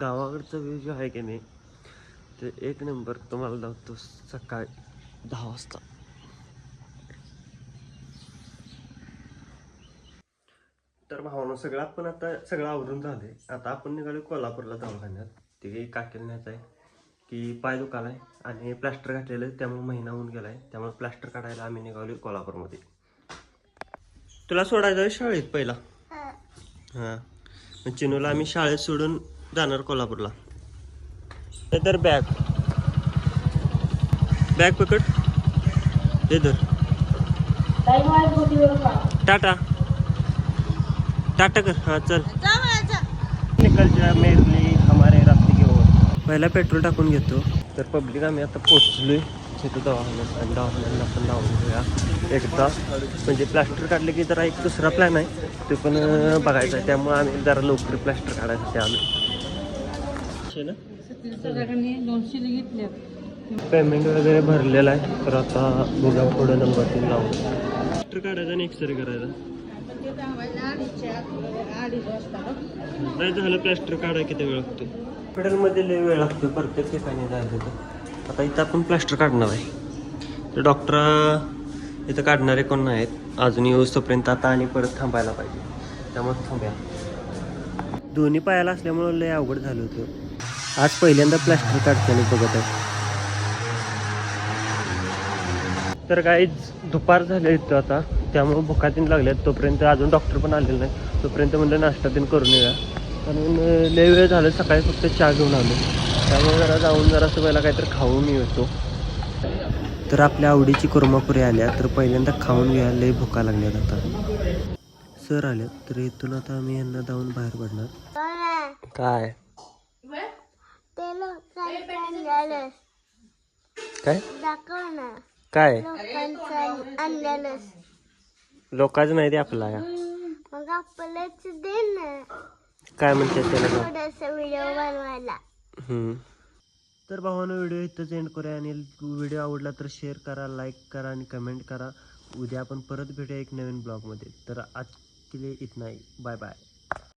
गावाकडचा व्ह्यू जो आहे की नाही ते एक नंबर तुम्हाला लावतो सकाळी दहा वाजता. तर भावना सगळं आपण आता सगळं आवरून झालंय. आता आपण निघालो कोल्हापूरला दवाखान्यात. ते काकेल न्यायचं आहे की पाय दुखालाय आणि प्लास्टर घातलेलं आहे, त्यामुळे महिना होऊन गेलाय. त्यामुळे प्लास्टर काढायला आम्ही निघालो कोल्हापूरमध्ये. तुला सोडायचं आहे शाळेत पहिला? हां. मग चिनूला आम्ही शाळेत सोडून जाणार कोल्हापूरला. तर बॅग बॅग पकड. हे धर. टाटा. टाटा कर. हां चल. निकलच्या मेरली हमारे रास्ते की ओर. पहिला पेट्रोल टाकून घेतो. तर पब्लिक आम्ही आता पोचलोय तिथं दवाखान्यात आणि दवाखान्याला आपण लावून घेऊया. एकदा. म्हणजे प्लास्टर काढले की जरा एक दुसरा प्लॅन आहे. ते पण बघायचा आहे. त्यामुळे आम्ही जरा लवकर प्लास्टर काढायसाठी आलो ना? दोनशे घेतले. पेमेंट वगैरे भरलेलं आहे तर आता बघा पुढे नंबर तीन लावून प्लास्टर काढायचा आणि एक्सरे करायचा. नाही झालं प्लास्टर काढायला किती वेळ लागतो हॉस्पिटलमध्ये लय वेळ लागतो प्रत्येक ठिकाणी जायचं तर. आता इथं आपण प्लास्टर काढणार आहे. तर डॉक्टर इथं काढणारे कोण नाहीत. अजून येऊस्तोपर्यंत आता आणि परत थांबायला पाहिजे. त्यामुळे थांबूया. दोन्ही पायाला असल्यामुळं लय अवघड झालं होतं. आज पहिल्यांदा प्लास्टर काढताना बघत आहे. तर काही दुपार झाले इथं आता. त्यामुळे भुकातीन लागल्यात. तोपर्यंत अजून डॉक्टर पण आलेला नाही तोपर्यंत म्हणलं नाश्ता तीन करून येऊया. कारण लय वेळ झालं. सकाळी फक्त चहा घेऊन आलो. त्यामुळे जरा जाऊन जरा असं पहिला काहीतरी खाऊन येतो. तर आपल्या आवडीची कुर्मापुरी आल्या. तर पहिल्यांदा खाऊन घ्या. लय भुका लागल्यात आता. सर आल्यात. तर इथून आता आम्ही यांना जाऊन बाहेर पडणार. काय? काय? दाखव ना. काय? लोकांचं नाही ते आपला या मग आपलंच दे ना. काय म्हणते त्याला थोडस व्हिडिओ बनवायला. हम्म. तर भावानं व्हिडिओ इथंच एंड करूया आणि व्हिडिओ आवडला तर शेअर करा लाईक करा आणि कमेंट करा. उद्या आपण परत भेटूया एक नवीन ब्लॉगमध्ये तर आज के लिए इतना ही बाय बाय